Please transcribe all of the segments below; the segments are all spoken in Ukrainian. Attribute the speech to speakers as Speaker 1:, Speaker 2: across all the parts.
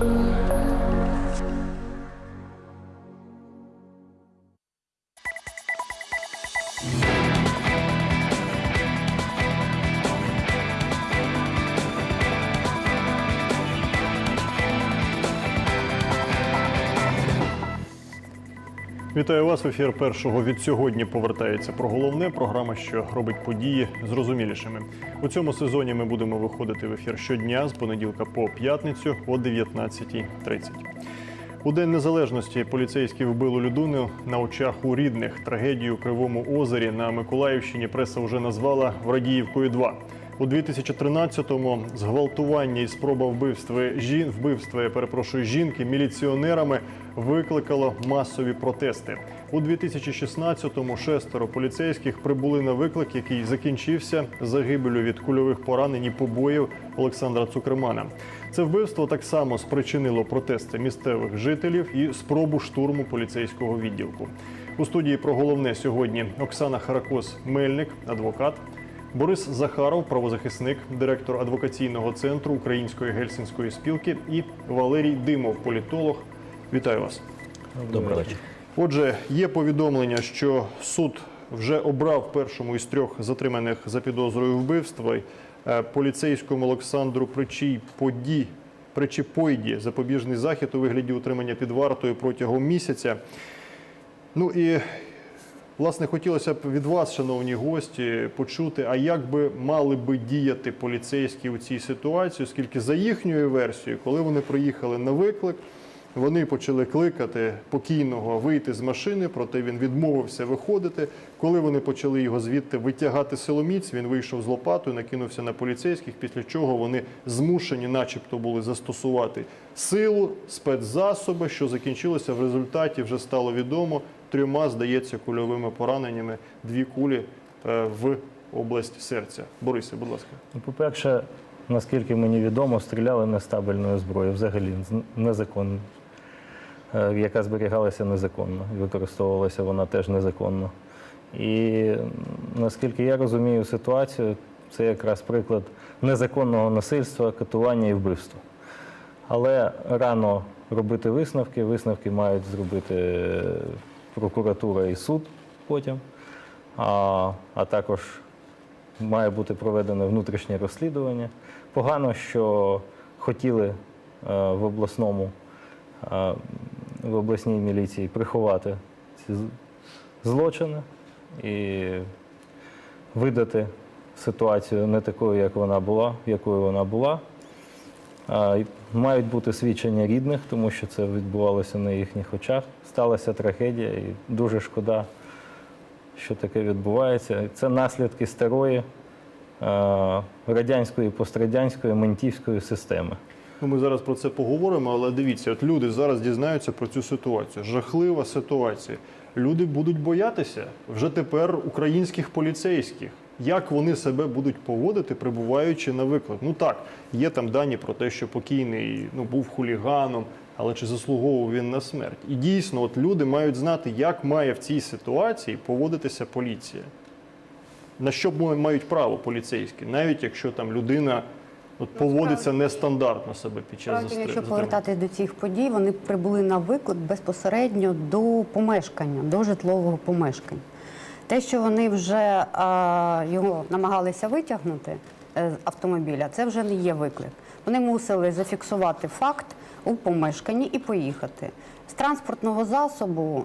Speaker 1: Thank you. Вітаю вас. Ефір першого від сьогодні повертається про головне. Програма, що робить події зрозумілішими. У цьому сезоні ми будемо виходити в ефір щодня з понеділка по п'ятницю о 19.30. У День Незалежності поліцейські вбили людину на очах у рідних. Трагедію у Кривому озері на Миколаївщині преса вже назвала Врадіївкою 2 у 2013-му зґвалтування і спроба вбивства жін вбивства, я перепрошую жінки міліціонерами викликало масові протести. У 2016-му шестеро поліцейських прибули на виклик, який закінчився загибелю від кульових поранень і побоїв Олександра Цукермана. Це вбивство так само спричинило протести місцевих жителів і спробу штурму поліцейського відділку. У студії про головне сьогодні Оксана Харакос Мельник, адвокат. Борис Захаров, правозахисник, директор адвокаційного центру Української гельсінської спілки, і Валерій Димов, політолог. Вітаю вас.
Speaker 2: Добрий вечір.
Speaker 1: Отже, є повідомлення, що суд вже обрав першому із трьох затриманих за підозрою вбивства е, поліцейському Олександру Причій Поді. Причіпойді запобіжний захід у вигляді утримання під вартою протягом місяця. Ну і власне хотілося б від вас, шановні гості, почути, а як би мали би діяти поліцейські у цій ситуації, оскільки за їхньою версією, коли вони приїхали на виклик, вони почали кликати покійного вийти з машини, проте він відмовився виходити. Коли вони почали його звідти витягати силоміць, він вийшов з лопатою, накинувся на поліцейських, після чого вони змушені, начебто, були застосувати силу, спецзасоби, що закінчилося в результаті, вже стало відомо трьома, здається, кульовими пораненнями, дві кулі е, в область серця. Борисе, будь ласка.
Speaker 2: Ну, По-перше, наскільки мені відомо, стріляли нестабільною зброєю, взагалі незаконно, е, яка зберігалася незаконно використовувалася вона теж незаконно. І наскільки я розумію ситуацію, це якраз приклад незаконного насильства, катування і вбивства. Але рано робити висновки. Висновки мають зробити е, прокуратура і суд потім, а, а також має бути проведене внутрішнє розслідування. Погано, що хотіли е, в обласному е, в обласній міліції приховати ці злочини і видати ситуацію не такою, як вона була, якою вона була. Мають бути свідчення рідних, тому що це відбувалося на їхніх очах. Сталася трагедія, і дуже шкода, що таке відбувається. Це наслідки старої е, радянської, пострадянської, ментівської системи.
Speaker 1: Ну, ми зараз про це поговоримо, але дивіться, от люди зараз дізнаються про цю ситуацію. Жахлива ситуація. Люди будуть боятися вже тепер українських поліцейських. Як вони себе будуть поводити, прибуваючи на виклик? Ну так, є там дані про те, що покійний ну, був хуліганом, але чи заслуговував він на смерть? І дійсно, от люди мають знати, як має в цій ситуації поводитися поліція. На що мають право поліцейські, навіть якщо там людина от, поводиться нестандартно себе під час
Speaker 3: Справді, якщо повертатись до цих подій, вони прибули на виклик безпосередньо до помешкання, до житлового помешкання. Те, що вони вже а, його намагалися витягнути е, з автомобіля, це вже не є виклик. Вони мусили зафіксувати факт у помешканні і поїхати. З транспортного засобу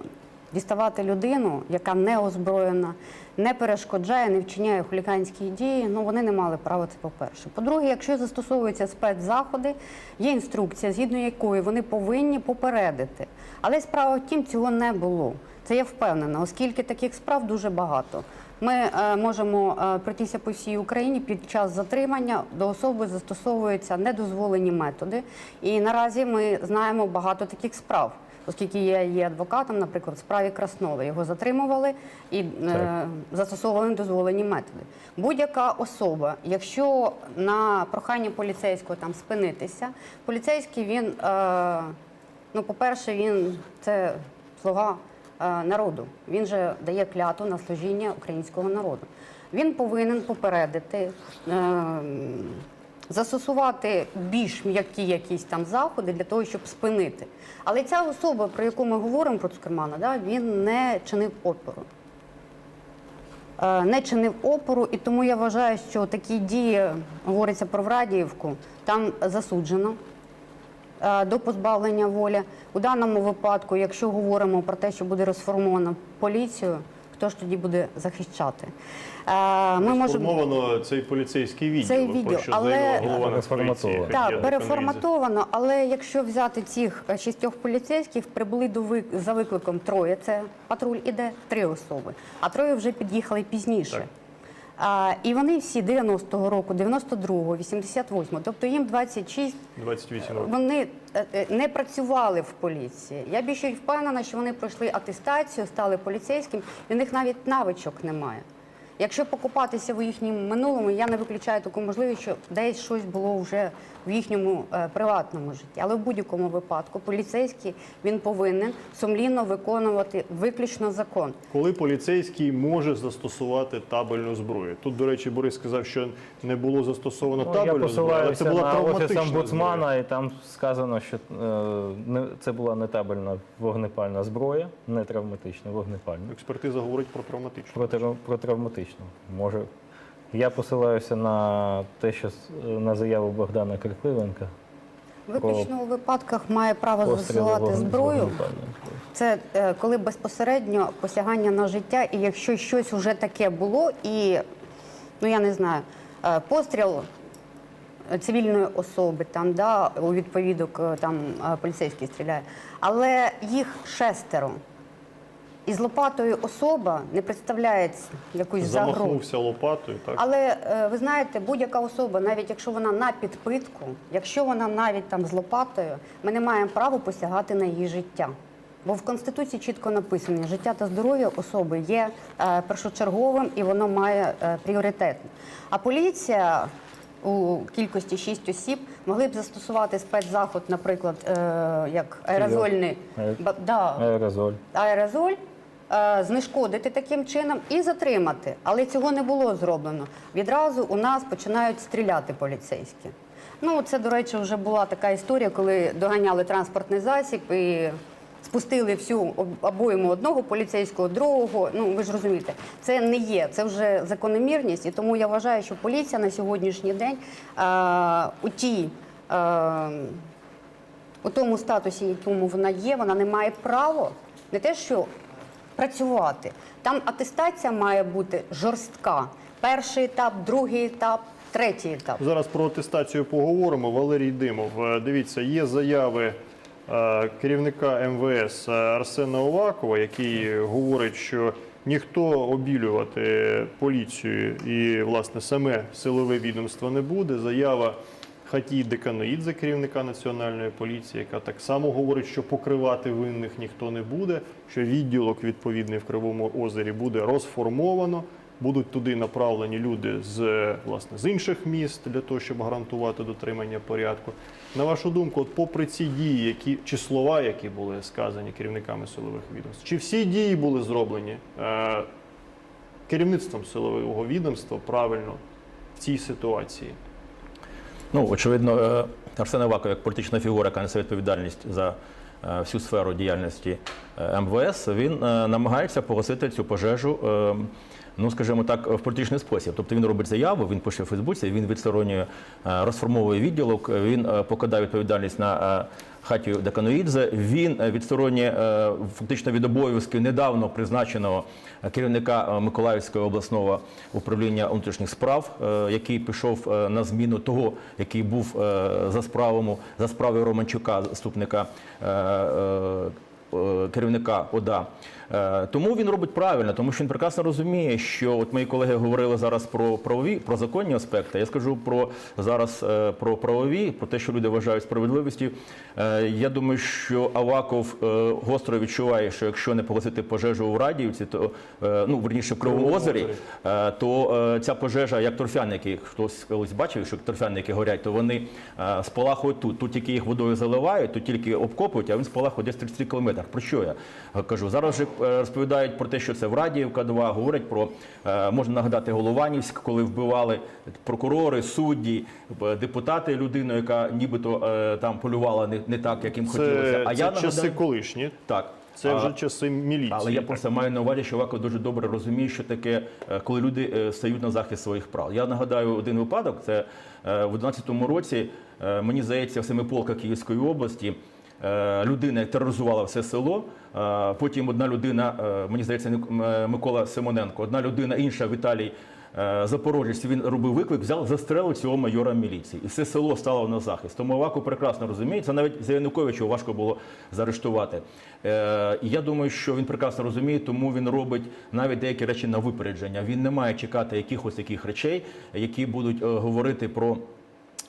Speaker 3: діставати людину, яка не озброєна, не перешкоджає, не вчиняє хуліганські дії. Ну вони не мали права це по-перше. По-друге, якщо застосовуються спецзаходи, є інструкція, згідно якої вони повинні попередити. Але справа в тім, цього не було. Це я впевнена, оскільки таких справ дуже багато. Ми е, можемо е, пройтися по всій Україні під час затримання до особи застосовуються недозволені методи. І наразі ми знаємо багато таких справ. Оскільки я є адвокатом, наприклад, в справі Краснова його затримували і е, застосовували недозволені методи. Будь-яка особа, якщо на прохання поліцейського там спинитися, поліцейський він, е, ну, по-перше, він це слуга народу. Він же дає клятву на служіння українського народу. Він повинен попередити. Е, застосувати більш м'які якісь там заходи для того, щоб спинити. Але ця особа, про яку ми говоримо про Цукермана, да, він не чинив опору. Е, Не чинив опору, і тому я вважаю, що такі дії говориться про Врадіївку, там засуджено е, до позбавлення волі. У даному випадку, якщо говоримо про те, що буде розформовано поліцію, хто ж тоді буде захищати? Е, Ми можемо
Speaker 1: цей поліцейський відділ,
Speaker 3: Цей
Speaker 1: про
Speaker 3: відділ,
Speaker 1: що
Speaker 3: але-
Speaker 1: голова
Speaker 2: Переформатовано.
Speaker 1: Нацполіції.
Speaker 3: так, переформатовано. Але якщо взяти цих е, шістьох поліцейських, прибули до вик... за викликом троє. Це патруль іде три особи, а троє вже під'їхали пізніше.
Speaker 1: Так.
Speaker 3: І вони всі 90-го року, 92-го, 88-го, тобто їм 26
Speaker 1: 28 років.
Speaker 3: вони е, е, не працювали в поліції. Я більше впевнена, що вони пройшли атестацію, стали поліцейським, і в них навіть навичок немає. Якщо покупатися в їхньому минулому, я не виключаю таку можливість, що десь щось було вже в їхньому е, приватному житті. Але в будь-якому випадку поліцейський він повинен сумлінно виконувати виключно закон.
Speaker 1: Коли поліцейський може застосувати табельну зброю? Тут, до речі, Борис сказав, що не було застосовано
Speaker 2: Ну,
Speaker 1: табельну зброю, але це була
Speaker 2: на офіс
Speaker 1: травматична
Speaker 2: омбудсмана,
Speaker 1: зброя.
Speaker 2: і там сказано, що е, не- це була не табельна вогнепальна зброя, не травматична, вогнепальна.
Speaker 1: Експертиза говорить про травматичну.
Speaker 2: Про, про травматичну. Може. Я посилаюся на те, що на заяву Богдана Крикливенка.
Speaker 3: Виключно у випадках має право застосувати зброю. Це е, коли безпосередньо посягання на життя, і якщо щось вже таке було, і ну я не знаю, е, постріл е, цивільної особи, там да у відповідок там поліцейський стріляє, але їх шестеро. І з лопатою особа не представляє якусь загрозу.
Speaker 1: Замахнувся лопатою, так?
Speaker 3: Але е, ви знаєте, будь-яка особа, навіть якщо вона на підпитку, якщо вона навіть там з лопатою, ми не маємо права посягати на її життя. Бо в Конституції чітко написано, життя та здоров'я особи є е, першочерговим і воно має е, пріоритет. А поліція у кількості шість осіб могли б застосувати спецзаход, наприклад, е, як аерозольний да,
Speaker 2: Аерозоль.
Speaker 3: аерозоль, знешкодити таким чином і затримати. Але цього не було зроблено. Відразу у нас починають стріляти поліцейські. Ну, це, до речі, вже була така історія, коли доганяли транспортний засіб і спустили всю обойму одного поліцейського, другого. Ну, ви ж розумієте, це не є, це вже закономірність. І тому я вважаю, що поліція на сьогоднішній день е, у тій. Е, у тому статусі, якому вона є, вона не має права не те, що працювати. Там атестація має бути жорстка. Перший етап, другий етап, третій етап.
Speaker 1: Зараз про атестацію поговоримо. Валерій Димов, е, дивіться, є заяви е, керівника МВС Арсена Овакова, який говорить, що ніхто обілювати поліцію і власне саме силове відомство не буде. Заява Хатій Деканоїдзе, керівника національної поліції, яка так само говорить, що покривати винних ніхто не буде, що відділок відповідний в Кривому озері буде розформовано. Будуть туди направлені люди з власне з інших міст для того, щоб гарантувати дотримання порядку. На вашу думку, от попри ці дії, які чи слова, які були сказані керівниками силових відомств, чи всі дії були зроблені е, керівництвом силового відомства правильно в цій ситуації?
Speaker 4: Ну, очевидно, е, Арсен Аваков як політична фігура, яка несе відповідальність за е, всю сферу діяльності е, МВС, він намагається погасити цю пожежу. Ну, скажімо так, в політичний спосіб. Тобто він робить заяву, він пише в Фейсбуці, він відсторонює, розформовує відділок, він покладає відповідальність на Хатію Деканоїдзе. Він е, відсторонює е, фактично від обов'язків недавно призначеного е, керівника Миколаївського обласного управління внутрішніх справ, який пішов на зміну того, який був за справами за справою Романчука, заступника керівника ОДА. Е, Тому він робить правильно, тому що він прекрасно розуміє, що от мої колеги говорили зараз про правові, про законні аспекти. Я скажу про зараз е, про правові, про те, що люди вважають справедливістю. Е, Я думаю, що Аваков гостро відчуває, що якщо не погасити пожежу у Радіївці, то ну верніше в Кривому озері, то ця пожежа, як торфяники, хтось колись бачив, що торфяники горять, то вони спалахують тут. Тут тільки їх водою заливають, тут тільки обкопують, а він спалахує десь 33 км метрах. Про що я кажу? Зараз вже е, розповідають про те, що це в Радіївка 2, говорять про е, можна нагадати Голованівськ, коли вбивали прокурори, судді, е, депутати, людину, яка нібито е, там полювала не, не так, як їм хотілося.
Speaker 1: Це,
Speaker 4: А
Speaker 1: це
Speaker 4: я
Speaker 1: часи
Speaker 4: нагадаю,
Speaker 1: колишні.
Speaker 4: так.
Speaker 1: Це
Speaker 4: А-
Speaker 1: вже часи міліції.
Speaker 4: але я просто маю на увазі, що Ваков дуже добре розуміє, що таке, е, коли люди е, стають на захист своїх прав. Я нагадаю один випадок. Це е, в 11-му році, е, мені здається, в Семиполка Київської області. Е, Людина тероризувала все село. е, Потім одна людина, е, мені здається, Микола Симоненко, одна людина, інша Віталій Запорожець. Він робив виклик, взяв, застрелив цього майора міліції, і все село стало на захист. Тому Аваку прекрасно розуміє. Це навіть за Януковича важко було заарештувати. І я думаю, що він прекрасно розуміє, тому він робить навіть деякі речі на випередження. Він не має чекати якихось таких речей, які будуть говорити про.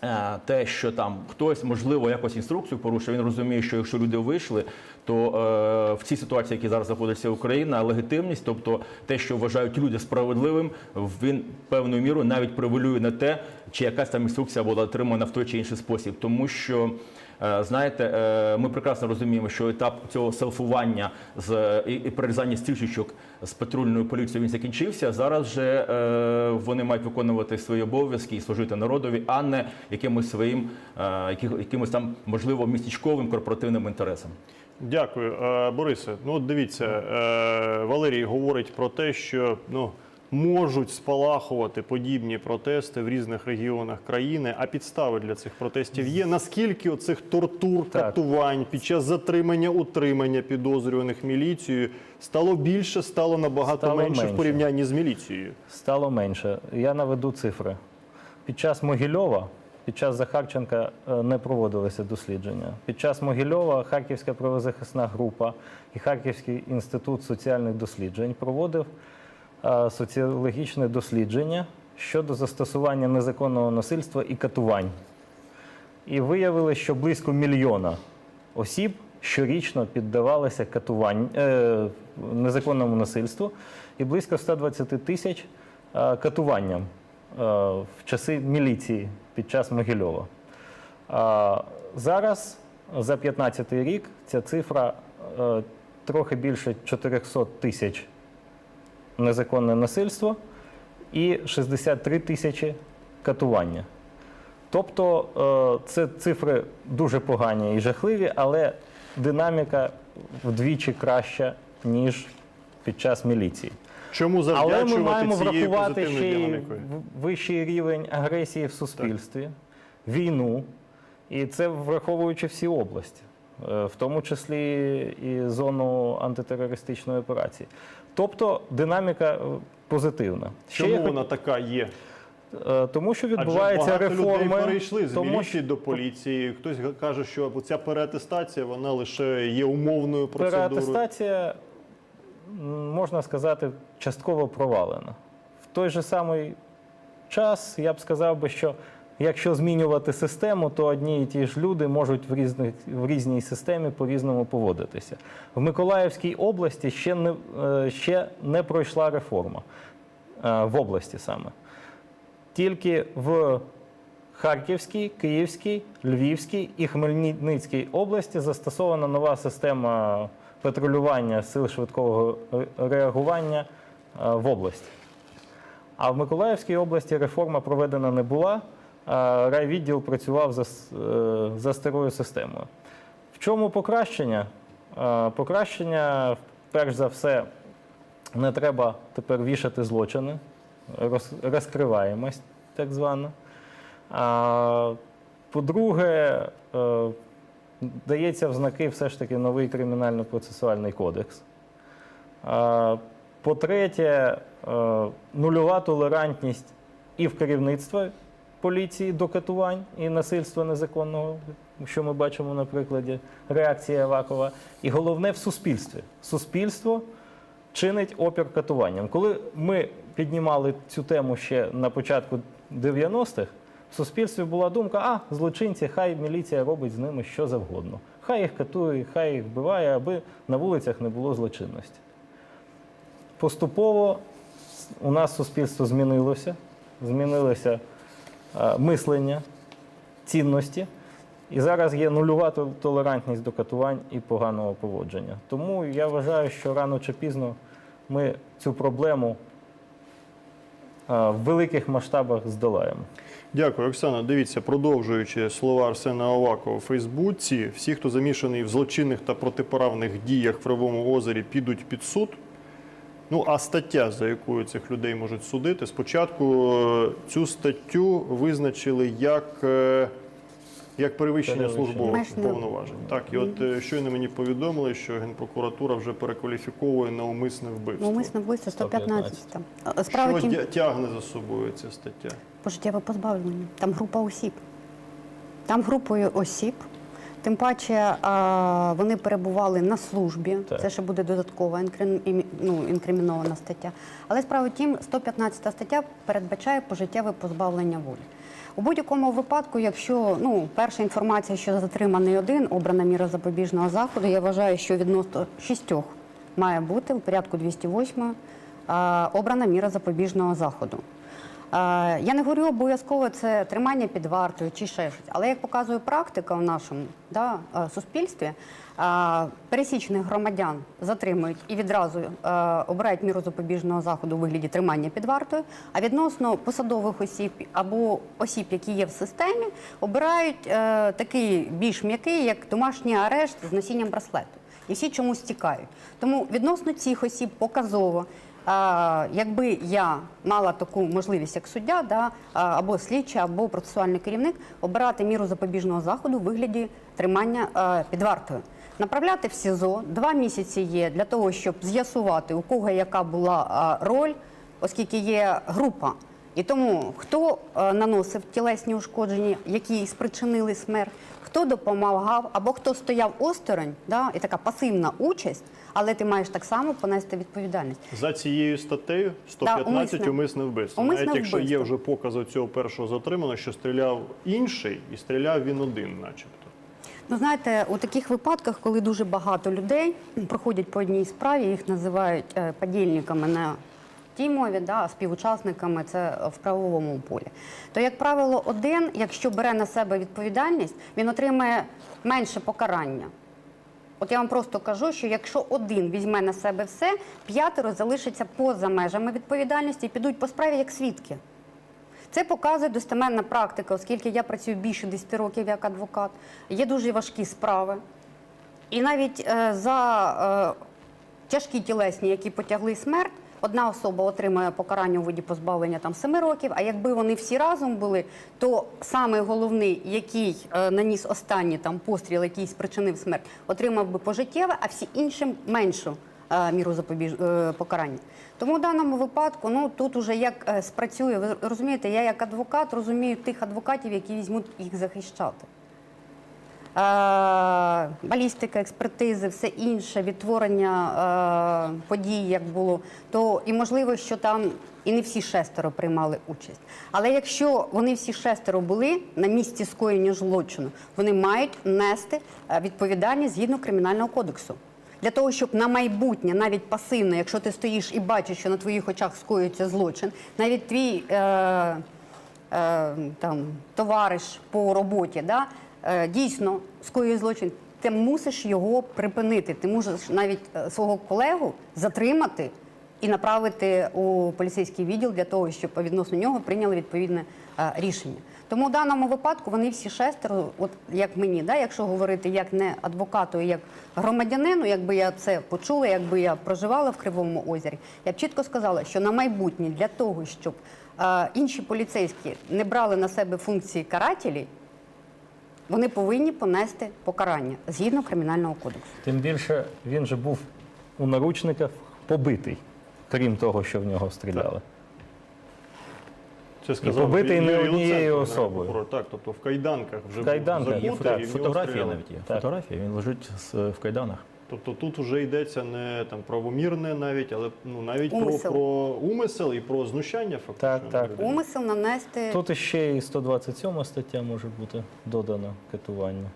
Speaker 4: Е, Те, що там хтось можливо якось інструкцію порушив, він розуміє, що якщо люди вийшли, то е, в цій ситуації, в якій зараз знаходиться Україна, легітимність, тобто те, що вважають люди справедливим, він певною мірою навіть привилює на те, чи якась там інструкція була отримана в той чи інший спосіб, тому що. Е, Знаєте, е, ми прекрасно розуміємо, що етап цього селфування з і, і перерізання з патрульною поліцією він закінчився. Зараз же е, вони мають виконувати свої обов'язки і служити народові, а не якимось своїм, якимось там можливо містечковим корпоративним інтересам.
Speaker 1: Дякую, Борисе. Ну, дивіться, Валерій говорить про те, що ну. Можуть спалахувати подібні протести в різних регіонах країни, а підстави для цих протестів є. Наскільки оцих тортур, катувань під час затримання, утримання підозрюваних міліцією стало більше, стало набагато
Speaker 2: Стало
Speaker 1: менше, в порівнянні з міліцією?
Speaker 2: Стало менше. Я наведу цифри. Під час Могильова, під час Захарченка е, не проводилися дослідження. Під час Могильова Харківська правозахисна група і Харківський інститут соціальних досліджень проводив соціологічне дослідження щодо застосування незаконного насильства і катувань. І виявили, що близько мільйона осіб щорічно піддавалися катувань, е, незаконному насильству і близько 120 тисяч е, катуванням е, в часи міліції під час Могильова. А зараз, за 15 рік, ця цифра е, трохи більше 400 тисяч незаконне насильство і 63 тисячі катування. Тобто е, це цифри дуже погані і жахливі, але динаміка вдвічі краща, ніж під час міліції.
Speaker 1: Чому
Speaker 2: Але ми маємо врахувати ще й вищий рівень агресії в суспільстві, війну, і це враховуючи всі області, е, в тому числі і зону антитерористичної операції. Тобто динаміка е, позитивна.
Speaker 1: Чому
Speaker 2: хот-
Speaker 1: вона така є?
Speaker 2: Е, Тому що відбуваються
Speaker 1: Адже багато
Speaker 2: реформи.
Speaker 1: людей перейшли з
Speaker 2: тому
Speaker 1: міліції
Speaker 2: що
Speaker 1: до поліції. Хтось каже, що ця переатестація вона лише є умовною процедурою.
Speaker 2: переатестація, можна сказати, частково провалена. В той же самий час я б сказав би, що якщо змінювати систему, то одні і ті ж люди можуть в, різних, в різній системі по-різному поводитися. В Миколаївській області ще не, е, ще не пройшла реформа е, в області саме. Тільки в Харківській, Київській, Львівській і Хмельницькій області застосована нова система патрулювання сил швидкого реагування е, в області. А в Миколаївській області реформа проведена не була. Райвідділ працював за, е, за старою системою. В чому покращення? Покращення, перш за все, не треба тепер вішати злочини, роз- розкриваємость, так звана. По-друге, е, дається в знаки все ж таки новий кримінально-процесуальний кодекс. По-третє, е, нульова толерантність і в керівництва поліції до катувань і насильства незаконного, що ми бачимо на прикладі реакції Авакова. І головне в суспільстві. Суспільство чинить опір катуванням. Коли ми піднімали цю тему ще на початку 90-х, в суспільстві була думка, а злочинці, хай міліція робить з ними що завгодно. Хай їх катує, хай їх вбиває, аби на вулицях не було злочинності. Поступово у нас суспільство змінилося, е, мислення, цінності. І зараз є нульова толерантність до катувань і поганого поводження. Тому я вважаю, що рано чи пізно ми цю проблему в великих масштабах здолаємо.
Speaker 1: Дякую, Оксана. Дивіться, продовжуючи слова Арсена Авакова у Фейсбуці, всі, хто замішаний в злочинних та протиправних діях в Кривому озері, підуть під суд. Ну, а стаття, за якою цих людей можуть судити, спочатку е, цю статтю визначили як, е, як перевищення службових повноважень. Так, і от е, щойно мені повідомили, що Генпрокуратура вже перекваліфіковує на умисне вбивство.
Speaker 3: Умисне вбивство 115. там. А, Справа
Speaker 1: Що
Speaker 3: тім
Speaker 1: тягне за собою ця стаття?
Speaker 3: пожиттєве позбавлення. Там група осіб. Там групою осіб. Тим паче вони перебували на службі.
Speaker 2: Так.
Speaker 3: Це ще буде додаткова ну, інкримінована стаття. Але справа тім, 115 стаття передбачає пожиттєве позбавлення волі. У будь-якому випадку, якщо ну, перша інформація, що затриманий один, обрана міра запобіжного заходу, я вважаю, що відносно шістьох має бути у порядку 208 а, обрана міра запобіжного заходу. Е, Я не говорю обов'язково це тримання під вартою чи ще щось, але як показує практика в нашому да, е, суспільстві, е, пересічних громадян затримують і відразу обирають міру запобіжного заходу у вигляді тримання під вартою. А відносно посадових осіб або осіб, які є в системі, обирають такий більш м'який, як домашній арешт з носінням браслету. І всі чомусь тікають. Тому відносно цих осіб показово. Якби я мала таку можливість як суддя, або слідча, або процесуальний керівник, обирати міру запобіжного заходу у вигляді тримання під вартою. Направляти в СІЗО два місяці є для того, щоб з'ясувати, у кого яка була роль, оскільки є група. І тому хто наносив тілесні ушкодження, які спричинили смерть, хто допомагав або хто стояв осторонь, і така пасивна участь, але ти маєш так само понести відповідальність.
Speaker 1: За цією статтею 115
Speaker 3: умисне.
Speaker 1: умисне вбивство.
Speaker 3: Умисне
Speaker 1: Навіть якщо є вже покази цього першого затриманого, що стріляв інший і стріляв він один, начебто.
Speaker 3: Ну, знаєте, у таких випадках, коли дуже багато людей проходять по одній справі, їх називають е, подільниками на тій мові, да, співучасниками це в правовому полі. То, як правило, один, якщо бере на себе відповідальність, він отримає менше покарання. От я вам просто кажу, що якщо один візьме на себе все, п'ятеро залишаться поза межами відповідальності і підуть по справі як свідки. Це показує достеменна практика, оскільки я працюю більше 10 років як адвокат. Є дуже важкі справи. І навіть е, за е, тяжкі тілесні, які потягли смерть, одна особа отримує покарання у виді позбавлення там 7 років. А якби вони всі разом були, то саме головний, який е, наніс останній там постріл, який спричинив смерть, отримав би пожиттєве, а всі іншим меншу е, міру запобіж... е, покарання. Тому в даному випадку, ну тут уже як е, спрацює, ви розумієте, я як адвокат розумію тих адвокатів, які візьмуть їх захищати. Е, балістика, експертизи, все інше, відтворення е, подій, як було, то і можливо, що там і не всі шестеро приймали участь. Але якщо вони всі шестеро були на місці скоєння злочину, вони мають нести е, відповідальність згідно кримінального кодексу. Для того, щоб на майбутнє, навіть пасивно, якщо ти стоїш і бачиш, що на твоїх очах скоюється злочин, навіть твій е, е, там, товариш по роботі, да, дійсно скоює злочин, ти мусиш його припинити. Ти мусиш навіть е, свого колегу затримати і направити у поліцейський відділ для того, щоб відносно нього прийняли відповідне е, рішення. Тому в даному випадку вони всі шестеро, от як мені, да, якщо говорити як не адвокату, як громадянину, якби я це почула, якби я проживала в Кривому озері, я б чітко сказала, що на майбутнє для того, щоб е, інші поліцейські не брали на себе функції карателів, вони повинні понести покарання згідно кримінального кодексу.
Speaker 2: Тим більше він же був у наручниках побитий, крім того, що в нього стріляли.
Speaker 1: Це сказав
Speaker 2: побитий не однією особою.
Speaker 1: прокурор. Так, тобто в кайданках вже
Speaker 2: В кайданках,
Speaker 1: був
Speaker 2: і
Speaker 1: закутий, і в нього
Speaker 4: Фотографія
Speaker 1: стріляли.
Speaker 4: навіть є.
Speaker 2: Так.
Speaker 4: Фотографія, він лежить з- в кайданах.
Speaker 1: Тобто тут вже йдеться не там правомірне навіть, але ну навіть про,
Speaker 3: Умисел.
Speaker 1: про умисел і про знущання фактично.
Speaker 2: Так, так.
Speaker 3: Умисел нанести
Speaker 2: Тут іще і 127 стаття може бути додана катування.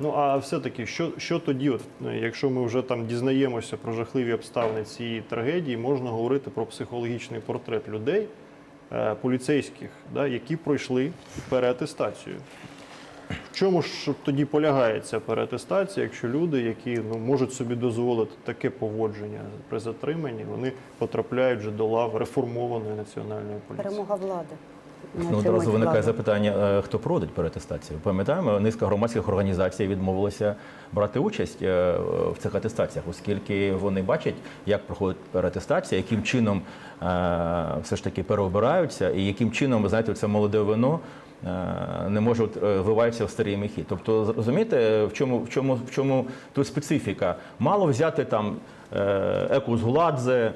Speaker 1: Ну а все-таки, що, що тоді, от, е, якщо ми вже там дізнаємося про жахливі обставини цієї трагедії, можна говорити про психологічний портрет людей, е, поліцейських, да, які пройшли переатестацію. В чому ж тоді полягає ця переатестація, якщо люди, які ну, можуть собі дозволити таке поводження при затриманні, вони потрапляють вже до лав реформованої національної поліції?
Speaker 3: Перемога влади.
Speaker 4: Ну, одразу виникає запитання, е, хто проводить переатестацію. Пам'ятаємо, низка громадських організацій відмовилася брати участь е, в цих атестаціях, оскільки вони бачать, як проходить переатестація, яким чином е, все ж таки переобираються, і яким чином, ви знаєте, це молоде вино. Е, Не може от, е, вливається в старі міхи. Тобто, розумієте, в чому, в чому, в чому тут специфіка? Мало взяти там е, Екус Гуладзе, е,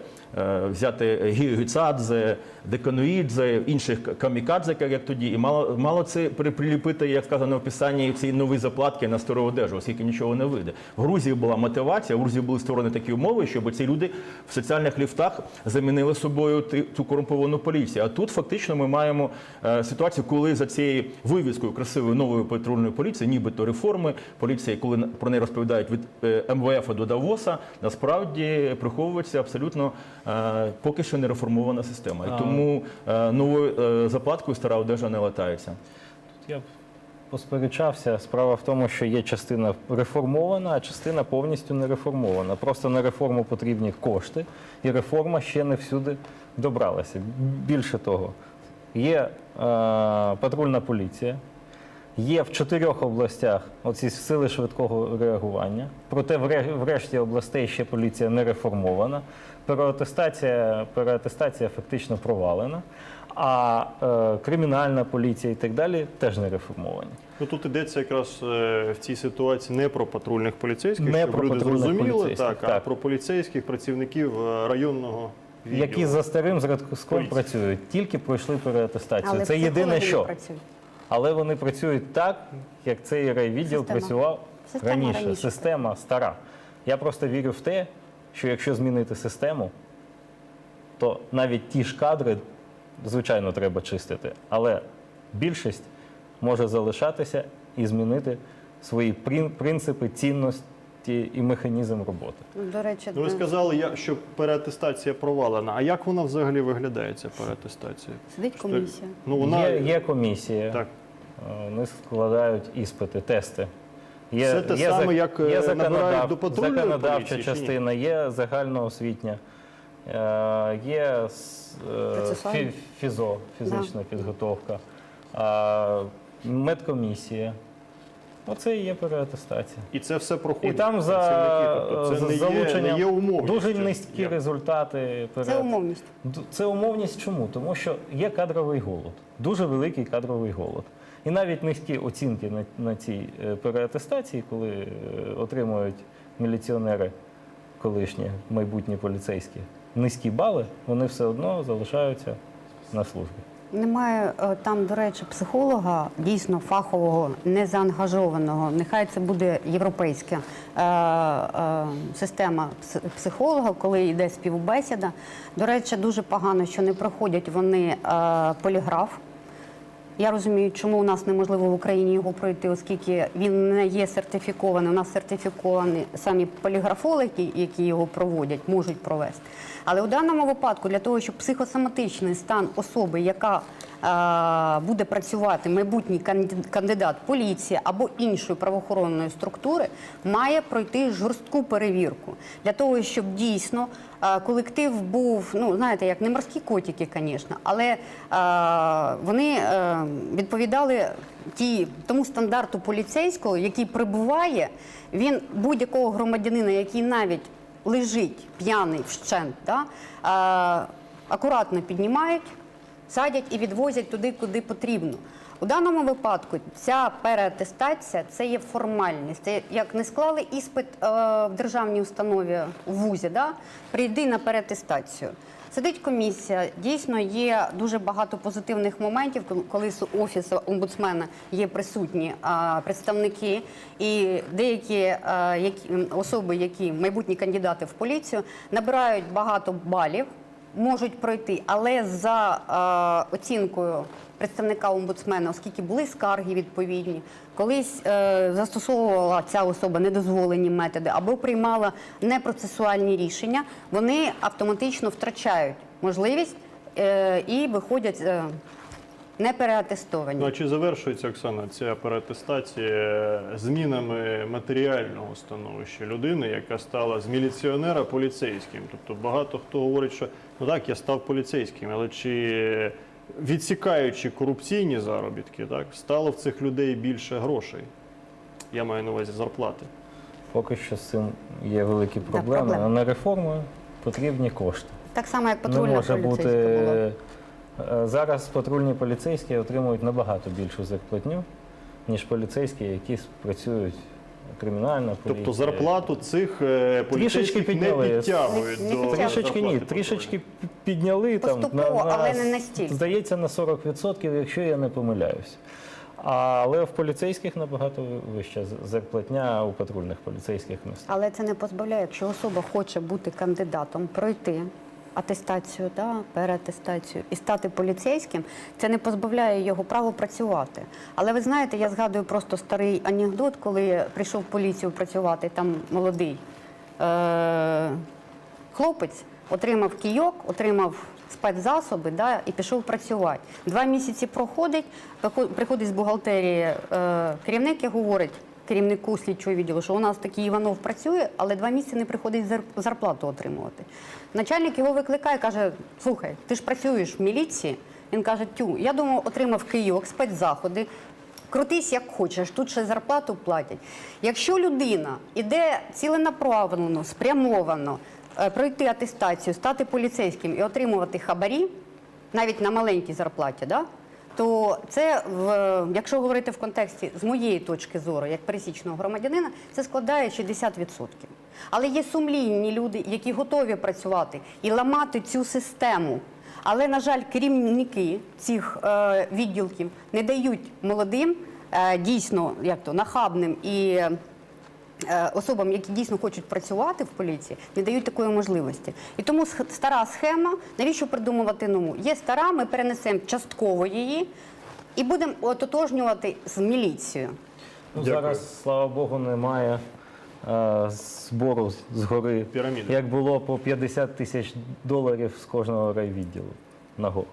Speaker 4: взяти Гію Гіцадзе, Декануїдзе, інших камікадзе, як тоді, і мало, мало це при- приліпити, як сказано в описанні, ці нові заплатки на стару одежу, оскільки нічого не вийде. В Грузії була мотивація, в Грузії були створені такі умови, щоб ці люди в соціальних ліфтах замінили собою ту корумповану поліцію. А тут фактично ми маємо е, ситуацію, коли за цією вивіскою красивої нової патрульної поліції, нібито реформи поліції, коли про неї розповідають від е, МВФ до Давоса, насправді приховується абсолютно е, поки що не реформована система. І тому е, новою е, заплаткою стара одежа не латається.
Speaker 2: Тут Я б посперечався. Справа в тому, що є частина реформована, а частина повністю не реформована. Просто на реформу потрібні кошти, і реформа ще не всюди добралася. Більше того, є е, патрульна поліція. Є в чотирьох областях оці сили швидкого реагування. Проте в ре- областей ще поліція не реформована. Переатестація, переатестація фактично провалена. А е, кримінальна поліція і так далі теж не реформовані.
Speaker 1: Ну тут йдеться якраз е, в цій ситуації не про патрульних поліцейських,
Speaker 2: Не
Speaker 1: щоб
Speaker 2: про
Speaker 1: люди зрозуміли,
Speaker 2: поліцейських,
Speaker 1: так, а про поліцейських працівників е, районного відділу.
Speaker 2: Які за старим зразком працюють, тільки пройшли переатестацію.
Speaker 3: Але
Speaker 2: Це єдине, що.
Speaker 3: працюють.
Speaker 2: Але вони працюють так, як цей райвідділ
Speaker 3: Система.
Speaker 2: працював
Speaker 3: Система
Speaker 2: раніше.
Speaker 3: раніше.
Speaker 2: Система стара. Я просто вірю в те, що якщо змінити систему, то навіть ті ж кадри, звичайно, треба чистити, але більшість може залишатися і змінити свої принципи, цінності і механізм роботи.
Speaker 3: Ну, До речі,
Speaker 1: Ну, ви сказали, я- що переатестація провалена. А як вона взагалі виглядає, ця переатестація?
Speaker 3: сидить комісія.
Speaker 1: Ну, вона...
Speaker 2: Є, є комісія,
Speaker 1: Так.
Speaker 2: е, вони складають іспити, тести. Є,
Speaker 1: Це те
Speaker 2: є
Speaker 1: саме, як, е,
Speaker 2: є
Speaker 1: набирають до патрульної
Speaker 2: законодавча
Speaker 1: поліції, чи ні?
Speaker 2: частина, є загальноосвітня, е, є с- е,
Speaker 3: Процесуальна.
Speaker 2: фі- фізо, фізична підготовка, е, медкомісія. Оце і є переатестація.
Speaker 1: І це все проходить.
Speaker 2: І там за,
Speaker 1: працівники. Тобто це
Speaker 2: за
Speaker 1: не є,
Speaker 2: залученням
Speaker 1: не є умовністю.
Speaker 2: дуже низькі
Speaker 1: Як?
Speaker 2: результати.
Speaker 3: Це умовність.
Speaker 2: Це умовність чому? Тому що є кадровий голод, дуже великий кадровий голод. І навіть низькі оцінки на, на цій е, переатестації, коли е, отримують міліціонери колишні, майбутні поліцейські, низькі бали, вони все одно залишаються на службі.
Speaker 3: Немає е, там, до речі, психолога дійсно фахового, незаангажованого. Нехай це буде європейська е, е, система психолога, коли йде співбесіда. До речі, дуже погано, що не проходять вони е, поліграф. Я розумію, чому у нас неможливо в Україні його пройти, оскільки він не є сертифікований. У нас сертифіковані самі поліграфологи, які його проводять, можуть провести. Але у даному випадку для того, щоб психосоматичний стан особи, яка буде працювати майбутній кандидат поліції або іншої правоохоронної структури, має пройти жорстку перевірку. Для того, щоб дійсно е, колектив був, ну знаєте, як не морські котики, звісно, але е, вони е, відповідали ті, тому стандарту поліцейського, який прибуває, він будь-якого громадянина, який навіть лежить п'яний вщент, да, е, акуратно піднімають, садять і відвозять туди, куди потрібно. У даному випадку ця переатестація це є формальність. Це як не склали іспит е, в державній установі в ВУЗі, да? прийди на переатестацію. Сидить комісія. Дійсно, є дуже багато позитивних моментів, коли з офісу омбудсмена є присутні а, представники, і деякі які, особи, які майбутні кандидати в поліцію, набирають багато балів можуть пройти, але за е, оцінкою представника омбудсмена, оскільки були скарги відповідні, колись е, застосовувала ця особа недозволені методи або приймала непроцесуальні рішення, вони автоматично втрачають можливість е, і виходять. Е, не переатестовані.
Speaker 1: Ну а чи завершується Оксана ця переатестація змінами матеріального становища людини, яка стала з міліціонера поліцейським? Тобто багато хто говорить, що ну так, я став поліцейським, але чи відсікаючи корупційні заробітки, так стало в цих людей більше грошей? Я маю на увазі зарплати.
Speaker 2: Поки що з цим є великі проблеми.
Speaker 3: проблеми.
Speaker 2: А на реформу потрібні кошти.
Speaker 3: Так само, як патрульна поліцейська була.
Speaker 2: Е, зараз патрульні поліцейські отримують набагато більшу зарплатню, ніж поліцейські, які працюють кримінальна поліція.
Speaker 1: Тобто зарплату цих е, поліцейських не підтягують
Speaker 3: Не- не
Speaker 1: до.
Speaker 2: Трішечки ні, трішечки пі- підняли там
Speaker 3: Поступово, але не настільки.
Speaker 2: Здається, на 40%, якщо я не помиляюсь. Але в поліцейських набагато вища зарплатня у патрульних поліцейських містах.
Speaker 3: Але це не позбавляє, якщо особа хоче бути кандидатом, пройти атестацію, да, переатестацію і стати поліцейським, це не позбавляє його права працювати. Але ви знаєте, я згадую просто старий анекдот, коли прийшов в поліцію працювати там молодий е- хлопець, отримав кійок, отримав спецзасоби да, і пішов працювати. Два місяці проходить, приходить з бухгалтерії е, керівник і говорить керівнику слідчого відділу, що у нас такий Іванов працює, але два місяці не приходить зар- зарплату отримувати. Начальник його викликає, каже: слухай, ти ж працюєш в міліції. Він каже: Тю, я думаю, отримав кийок, спецзаходи. Крутись як хочеш, тут ще зарплату платять. Якщо людина іде ціленаправлено, спрямовано е, пройти атестацію, стати поліцейським і отримувати хабарі, навіть на маленькій зарплаті, да? То це, в, якщо говорити в контексті з моєї точки зору, як пересічного громадянина, це складає 60%. Але є сумлінні люди, які готові працювати і ламати цю систему. Але, на жаль, керівники цих е, відділків не дають молодим, е, дійсно як то, нахабним і особам, які дійсно хочуть працювати в поліції, не дають такої можливості. І тому стара схема, навіщо придумувати нову? Є стара, ми перенесемо частково її і будемо ототожнювати з міліцією.
Speaker 2: Ну,
Speaker 1: Дякую.
Speaker 2: зараз, слава Богу, немає е, збору з- згори,
Speaker 1: Піраміди.
Speaker 2: як було по 50 тисяч доларів з кожного райвідділу на го.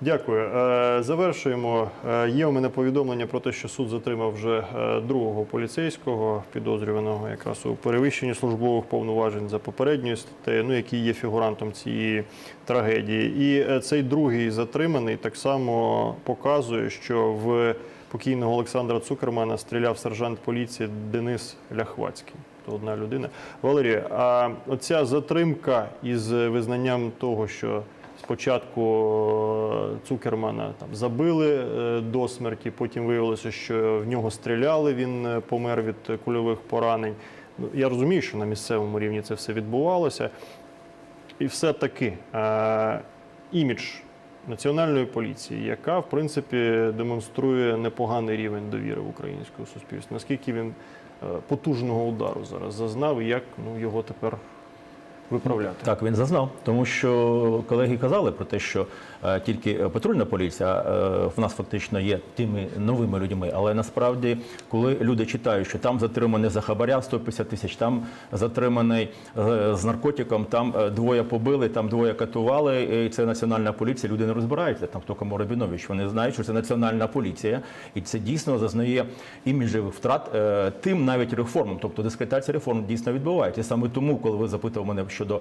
Speaker 1: Дякую. Е, Завершуємо. Е, Є у мене повідомлення про те, що суд затримав вже е, другого поліцейського підозрюваного якраз у перевищенні службових повноважень за попередньою статтею, ну який є фігурантом цієї трагедії. І цей другий затриманий так само показує, що в покійного Олександра Цукермана стріляв сержант поліції Денис Ляхвацький. Одна людина. Валерія, а оця затримка із визнанням того, що Спочатку е, Цукермана там забили е, до смерті, потім виявилося, що в нього стріляли, він е, помер від кульових поранень. Ну, я розумію, що на місцевому рівні це все відбувалося. І все-таки е, імідж національної поліції, яка в принципі демонструє непоганий рівень довіри в українському суспільстві. Наскільки він потужного удару зараз зазнав, і як ну, його тепер виправляти?
Speaker 4: Так, він зазнав, тому що колеги казали про те, що е, тільки патрульна поліція е, в нас фактично є тими новими людьми. Але насправді, коли люди читають, що там затриманий за хабаря 150 тисяч, там затриманий е, з наркотиком, там е, двоє побили, там двоє катували, і це національна поліція. Люди не розбираються. Там хто кому Рабінович. Вони знають, що це національна поліція, і це дійсно зазнає іміджевих втрат е, тим навіть реформам. Тобто дискредитація реформ дійсно відбувається. І саме тому, коли ви запитували мене щодо.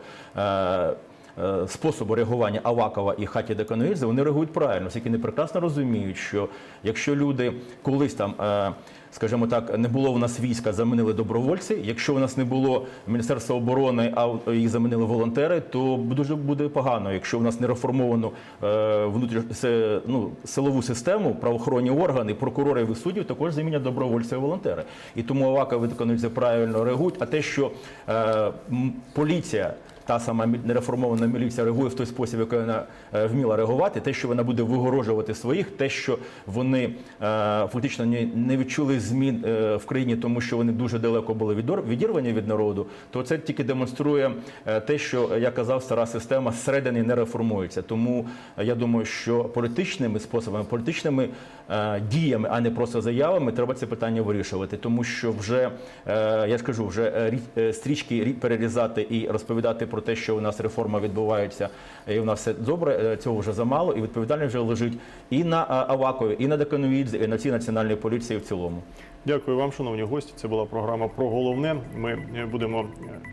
Speaker 4: Е, Способу реагування Авакова і хаті Деканоїдзе, вони реагують правильно, оскільки вони прекрасно розуміють, що якщо люди колись там, е, скажімо так, не було в нас війська, замінили добровольці. Якщо у нас не було Міністерства оборони, а їх замінили волонтери, то дуже буде погано. Якщо у нас не реформовано е, ну, силову систему, правоохоронні органи, прокурори і суддів також замінять добровольці і волонтери. І тому Аваков і правильно реагують. А те, що поліція та сама нереформована міліція реагує в той спосіб, який вона е, вміла реагувати, те, що вона буде вигорожувати своїх, те, що вони е, фактично не, відчули змін е, в країні, тому що вони дуже далеко були відірвані від народу, то це тільки демонструє те, що я казав, стара система зсередини не реформується. Тому я думаю, що політичними способами, політичними діями, а не просто заявами, треба це питання вирішувати, тому що вже я скажу, вже е, е, стрічки рі- перерізати і розповідати про те, що у нас реформа відбувається, і у нас все добре. е, Цього вже замало, і відповідальність вже лежить і на е, Авакові, і на Декановідзе, і на цій національній поліції в цілому.
Speaker 1: Дякую вам, шановні гості. Це була програма про головне. Ми е, будемо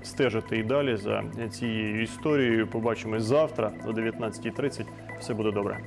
Speaker 1: стежити і далі за цією історією. Побачимось завтра о 19.30. Все буде добре.